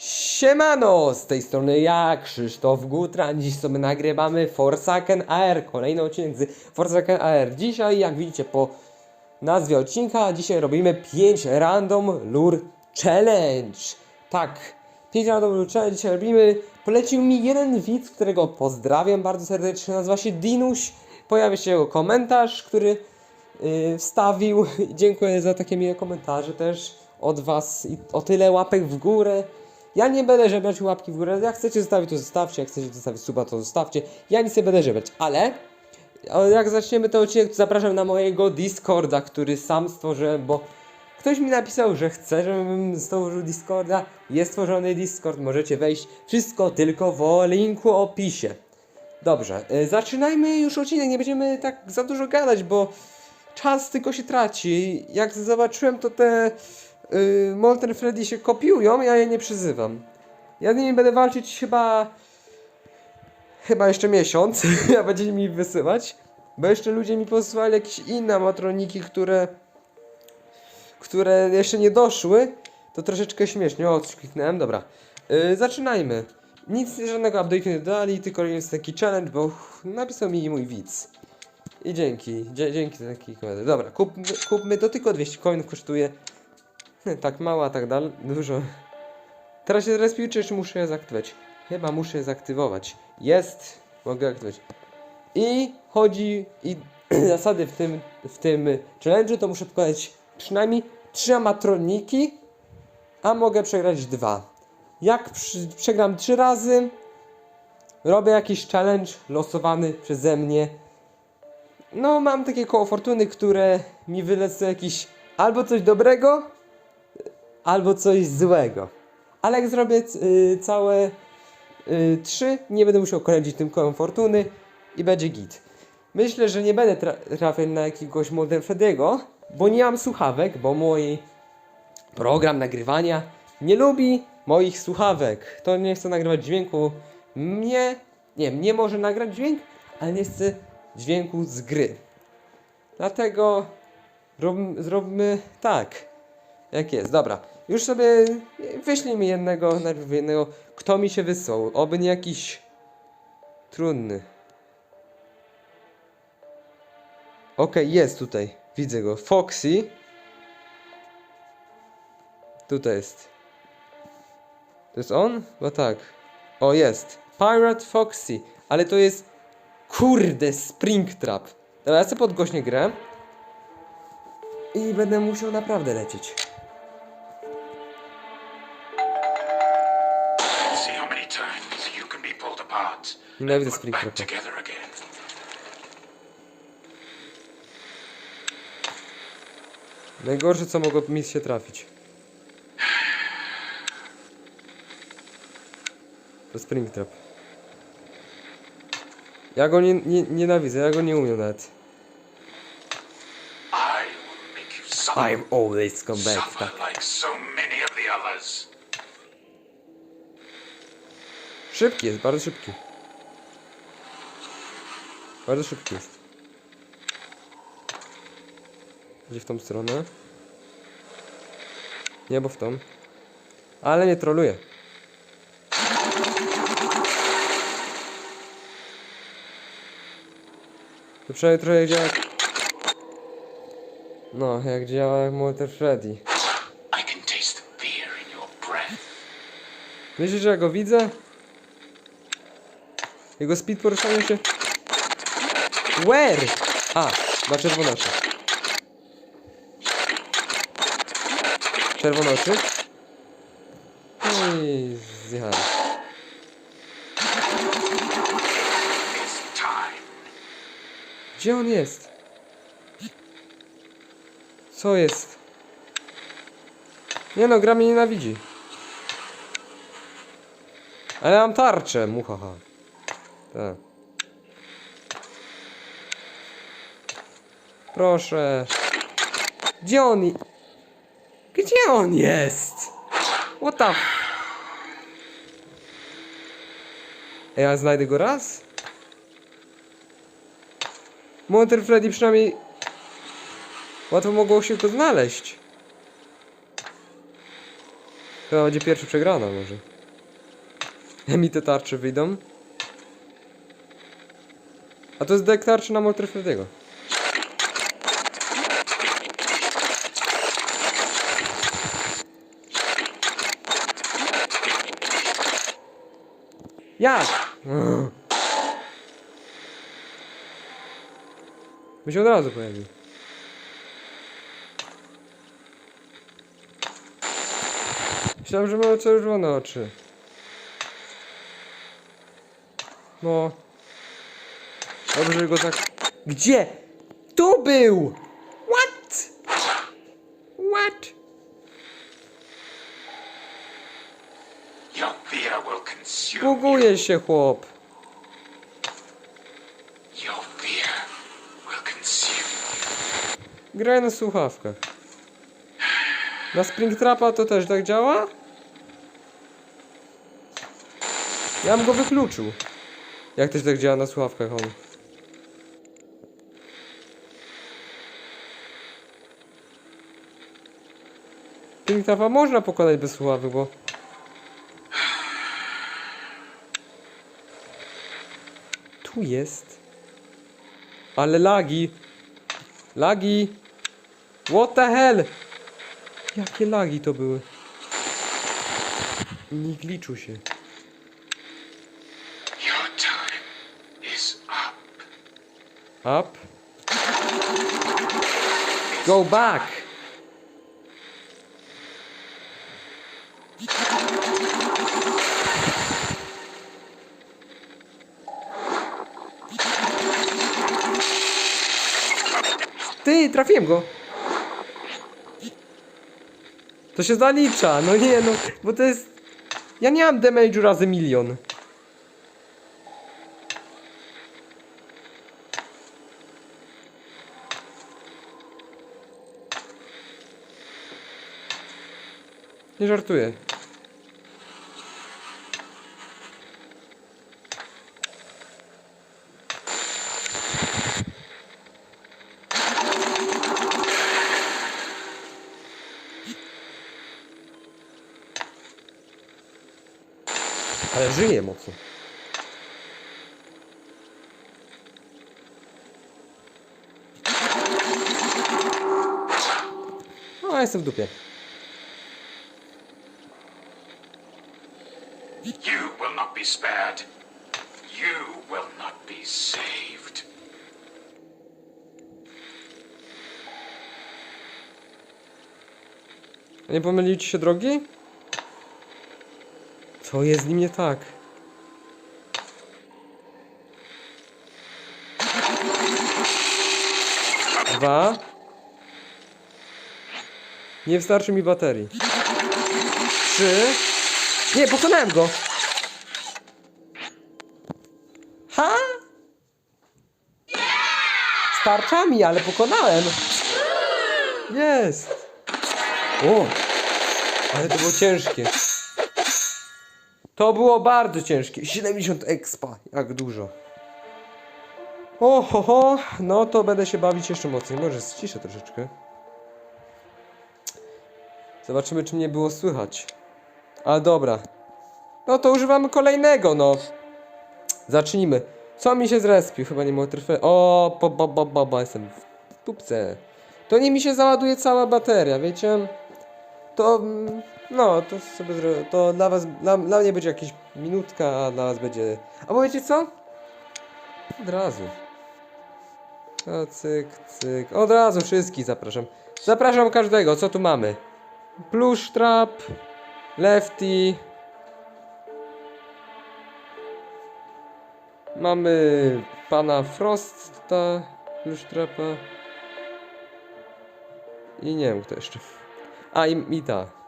Siemano, z tej strony ja, Krzysztof Gutran. Dziś sobie nagrywamy Forsaken AR, kolejny odcinek z Forsaken AR. Dzisiaj, jak widzicie po nazwie odcinka, dzisiaj robimy 5 Random Lure Challenge. Tak, 5 Random Lure Challenge dzisiaj robimy. Polecił mi jeden widz, którego pozdrawiam bardzo serdecznie, nazywa się Dinuś. Pojawia się jego komentarz, który yy, wstawił. Dziękuję za takie miłe komentarze też od Was i o tyle łapek w górę. Ja nie będę żebrać łapki w górę. Jak chcecie zostawić, to zostawcie. Jak chcecie zostawić suba, to zostawcie. Ja nic nie będę żebrać, ale jak zaczniemy ten odcinek, to zapraszam na mojego Discorda, który sam stworzyłem, bo ktoś mi napisał, że chce, żebym stworzył Discorda. Jest stworzony Discord, możecie wejść. Wszystko tylko w linku opisie. Dobrze, y, zaczynajmy już odcinek. Nie będziemy tak za dużo gadać, bo czas tylko się traci. Jak zobaczyłem, to te y, Molten Freddy się kopiują, ja je nie przyzywam. Ja z nimi będę walczyć chyba. Chyba jeszcze miesiąc, a będziecie mi wysyłać. Bo jeszcze ludzie mi posyłali jakieś inne matroniki, które. które jeszcze nie doszły. To troszeczkę śmiesznie. O, coś kliknąłem, dobra. Yy, zaczynajmy. Nic, żadnego update'u nie dodali, tylko jest taki challenge, bo napisał mi mój widz. I dzięki, dzięki za taki komentarz. Dobra, kupmy, kupmy, to tylko 200 coinów kosztuje. tak mało, a tak dalej, dużo. Teraz się zrespił, czy muszę je zaaktywować? Chyba muszę je zaaktywować. Jest, mogę aktywować. I chodzi, i zasady w tym, w tym challenge'u to muszę pokonać przynajmniej 3 amatroniki, a mogę przegrać dwa. Jak przy, przegram 3 razy, robię jakiś challenge losowany przeze mnie. No, mam takie koło fortuny, które mi wylecą jakiś albo coś dobrego, albo coś złego. Ale jak zrobię y, całe y, trzy, nie będę musiał kręcić tym kołem fortuny i będzie git. Myślę, że nie będę tra trafiał na jakiegoś Modern Freddy'ego, bo nie mam słuchawek, bo mój program nagrywania nie lubi moich słuchawek. To nie chce nagrywać dźwięku. Mnie, nie, mnie może nagrać dźwięk, ale nie chce dźwięku z gry. Dlatego rob, zróbmy tak, jak jest. Dobra, już sobie wyślij mi jednego, najpierw jednego, kto mi się wysłał. Oby nie jakiś trudny. Okej, jest tutaj. Widzę go. Foxy. Tutaj jest. To jest on? No tak. O, jest. Pirate Foxy. Ale to jest... Kurde, Springtrap. Dobra, ja sobie podgłośnię grę. I będę musiał naprawdę lecieć. Nienawidzę Springtrapa. Najgorsze, co mogło mi się trafić. To Springtrap. Ja go nie, nie, nienawidzę, ja go nie umiem nawet. I'm always come back, tak. like so many of the others. Szybki jest, bardzo szybki. Bardzo szybki jest. Gdzie w tą stronę? Nie, bo w tą. Ale nie troluje. To przynajmniej trochę działa. No, jak działa jak Walter Freddy. Myślisz, że ja go widzę? Jego speed poruszania się... Where? A, ma czerwonoczy. Czerwonoczy? No i time. Gdzie on jest? Co jest? Nie no, gra mnie nienawidzi. Ale mam tarczę, muhaha. Tak. Proszę. Gdzie on... Gdzie on jest? What the... Ej, ja znajdę go raz? Monster Freddy przynajmniej łatwo mogło się go znaleźć. Chyba będzie pierwszy przegrana może. Mi te tarcze wyjdą. A to jest deck tarczy na Moltrefrediego. Jak? By się od razu pojawił. Myślałem, że ma czerwone oczy. No. Dobrze, że go tak... Gdzie? Tu był! What? What? Your fear will consume Buguje się chłop. Graj na słuchawkach. Na Springtrapa to też tak działa? Ja bym go wykluczył. Jak też tak działa na słuchawkach on? Springtrapa można pokonać bez słuchawek, bo... Tu jest. Ale lagi. Lagi. What the hell? Jakie lagi to były? Nie gliczu się. Up. Go back. Ty, trafiłem go. To się zalicza, no nie no, bo to jest... Ja nie mam damage'u razy milion. Nie żartuję. Ale żyje mocno. No, jestem w dupie. You will not be spared. You will not be saved. A nie pomyliły ci się drogi? Co jest z nim nie tak? Dwa. Nie wystarczy mi baterii. Trzy. Nie, pokonałem go. Ha? Z tarczami, ale pokonałem. Jest. O! Ale to było ciężkie. To było bardzo ciężkie. 70 expa. Jak dużo. O, ho, ho. No to będę się bawić jeszcze mocniej. Może ściszę troszeczkę. Zobaczymy, czy mnie było słychać. Ale dobra. No to używamy kolejnego, no. Zacznijmy. Co mi się zrespił? Chyba nie mogę trwę. O, bo, bo, bo, bo, bo, jestem w tubce. To nie mi się załaduje cała bateria, wiecie? To, mm, no, to sobie zrobię, to dla was, dla, dla mnie będzie jakieś minutka, a dla was będzie... A bo wiecie co? Od razu. O, cyk, cyk. Od razu wszystkich zapraszam. Zapraszam każdego, co tu mamy? Plush Trap, Lefty. Mamy pana Frosta, Plush Trapa. I nie wiem kto jeszcze. A i, i ta.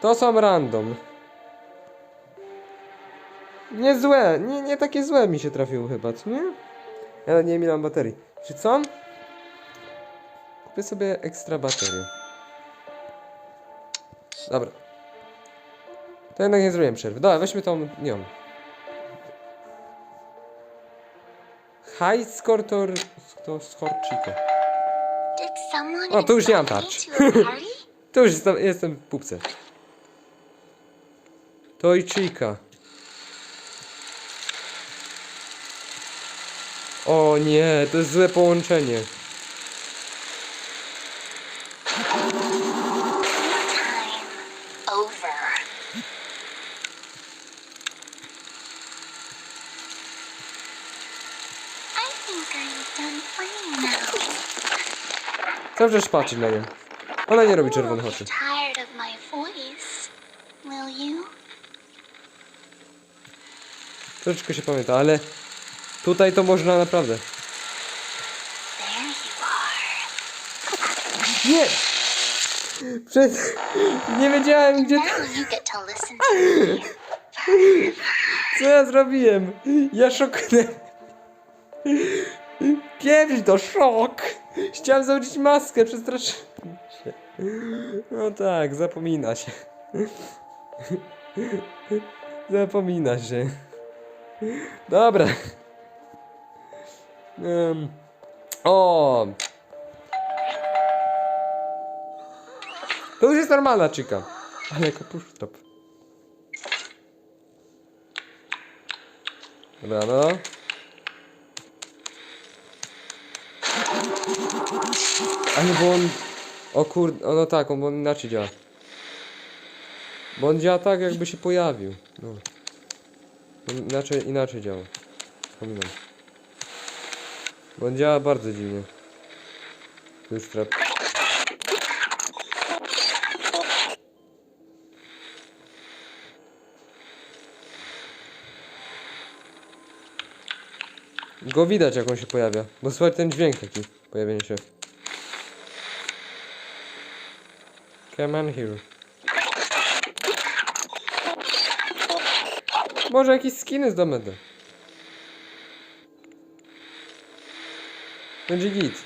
To są random. Nie złe, nie, nie takie złe mi się trafiły chyba, co nie? Ja nie mam baterii. Czy co? Kupię sobie ekstra baterię. Dobra. To jednak nie zrobiłem przerwy. Dobra, weźmy tą nią. High score to, to score chico. O, to już nie mam tarcz. To już jestem, jestem w pupce. To i Chica. O nie, to jest złe połączenie. Cały czas patrzeć na nią. Ona nie robi czerwonych You'll Troszeczkę się pamięta, ale tutaj to można naprawdę. Nie! Przed... Nie wiedziałem gdzie... Co ja zrobiłem? Ja szoknę. Pieprz to szok! Chciałem założyć maskę, przestraszyłem się. No tak, zapomina się. Zapomina się. Dobra. Em, o! To już jest normalna chica. Ale kapusztop. Dobra, no. A nie, bo on... O kurde, no tak, on, on inaczej działa. Bo on działa tak, jakby się pojawił. No. Inaczej, inaczej działa. Wspominam. Bo on działa bardzo dziwnie. Już trap. Go widać jak on się pojawia. Bo słychać ten dźwięk taki. Pojawienie się. Come on here. Może jakieś skiny zdobędę. Będzie git.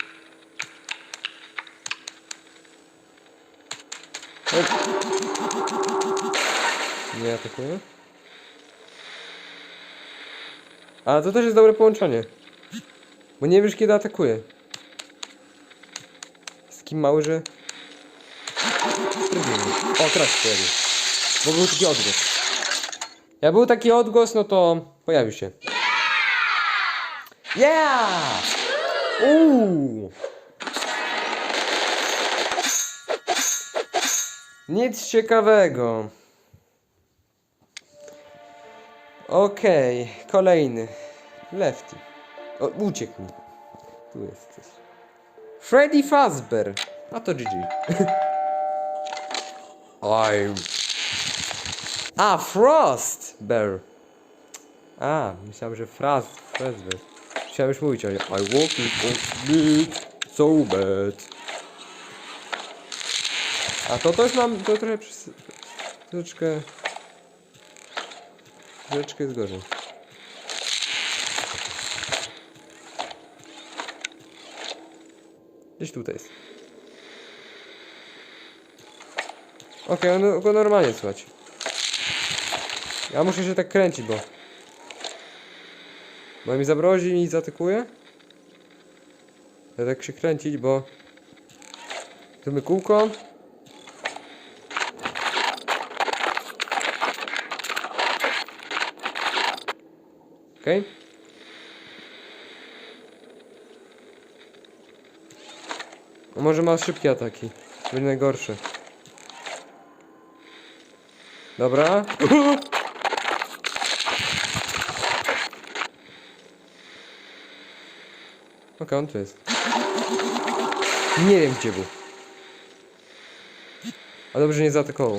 Nie atakuje? A to też jest dobre połączenie. Bo nie wiesz kiedy atakuje. Z kim mały, że... O, teraz się pojawił. Bo był taki odgłos. Jak był taki odgłos, no to pojawił się. Yeah! Uuu! Nic ciekawego. Okej, kolejny. Lefty. O, uciekł mi. Tu jesteś. Freddy Fazbear. A to GG. I'm... A, Frost Bear. A, myślałem, że Fraz, Fazbear. Chciałem już mówić o. I walk it on beat so bad. A to też mam, to trochę przys... Troszeczkę... Troszeczkę jest gorzej. Gdzieś tutaj jest. Okej, on go normalnie słychać. Ja muszę się tak kręcić, bo... Bo mi zabrozi i zaatakuje. Ja tak się kręcić, bo... Zrobimy kółko. Okej. A może ma szybkie ataki. Będzie najgorsze. Dobra. Okej, on tu jest. Nie wiem gdzie był. A dobrze nie zaatakował.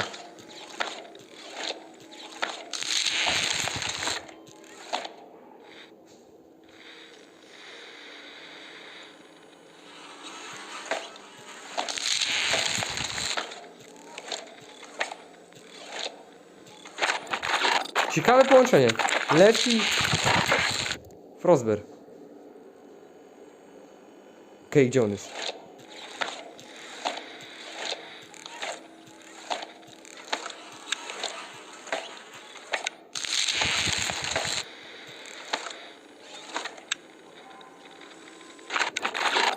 Ciekawe połączenie. Leci Frostbear. Okej, gdzie jest?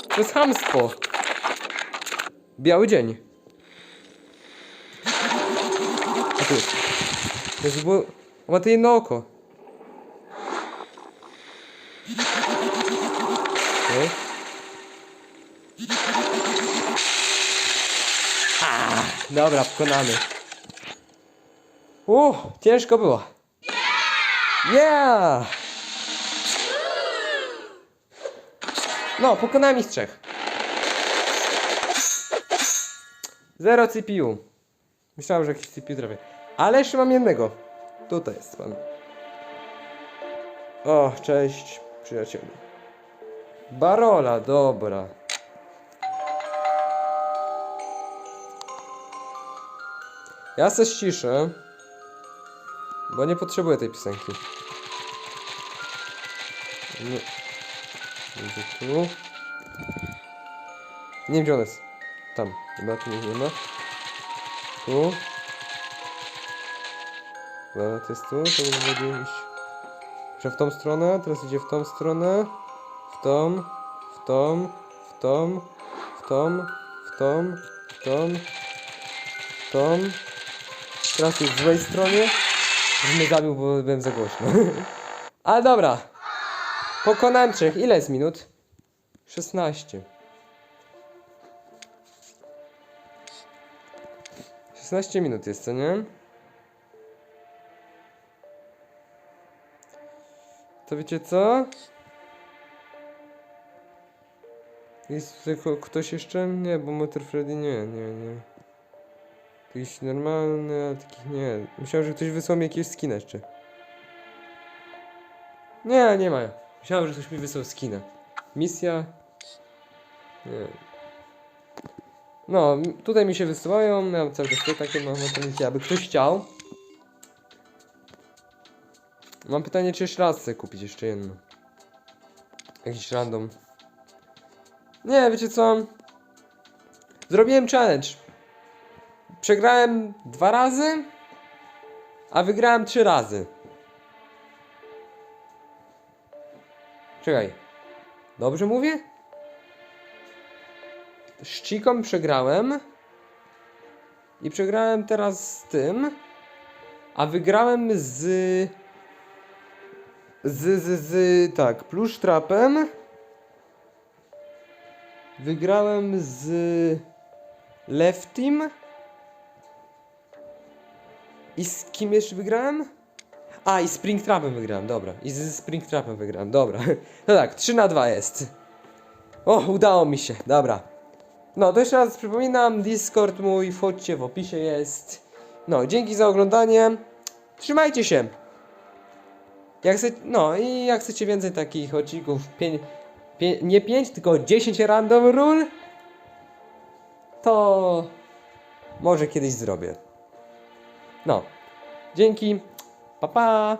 To jest hamstwo. Biały dzień. Jest. Bo... Ma to jedno oko. Dobra, pokonany. Uff, ciężko było. Yeah! No, pokonałem ich trzech. Zero CPU. Myślałem, że jakiś CPU trafię. Ale jeszcze mam jednego. Tutaj jest pan. O, cześć, przyjacielu. Barola, dobra. Tej piosenki. Nie. Będzie tu. Nie wiem gdzie on jest. Tam. Chyba tu nie ma. Tu. Dobra, to jest tu, to będzie iść. Że w tą stronę, teraz idzie w tą stronę. W tą, w tą, w tą, w tą, w tą, w tą, w tą. Teraz jest w złej stronie. Już mnie zabił, bo byłem za głośno. Ale dobra. Pokonałem trzech. Ile jest minut? 16. 16 minut jest, co nie? To wiecie co? Jest tylko ktoś jeszcze? Nie, bo Motor Freddy nie, nie, nie. Jakiś normalny, a takich nie. Myślałem, że ktoś wysłał mi jakiegoś skina jeszcze. Nie, nie ma. Myślałem, że ktoś mi wysłał skina. Misja. Nie. No, tutaj mi się wysyłają. Miałem cały czas takie mam na misje, aby ktoś chciał. Mam pytanie, czy jeszcze raz chcę kupić jeszcze jedno. Jakiś random. Nie, wiecie co? Zrobiłem challenge. Przegrałem dwa razy, a wygrałem trzy razy. Czekaj. Dobrze mówię? Chiką przegrałem. I przegrałem teraz z tym. A wygrałem z. Z, z, z. Tak, plusz trapem. Wygrałem z. Leftim. I z kim jeszcze wygrałem? A, i Springtrapem wygrałem, dobra. I z Springtrapem wygrałem, dobra. No tak, 3 na 2 jest. O, udało mi się, dobra. No, to jeszcze raz przypominam, Discord mój, wchodźcie, w opisie jest. No, dzięki za oglądanie. Trzymajcie się. Jak chce, no i jak chcecie więcej takich odcinków, nie 5, tylko 10 random rule, to może kiedyś zrobię. No. Dzięki. Pa pa.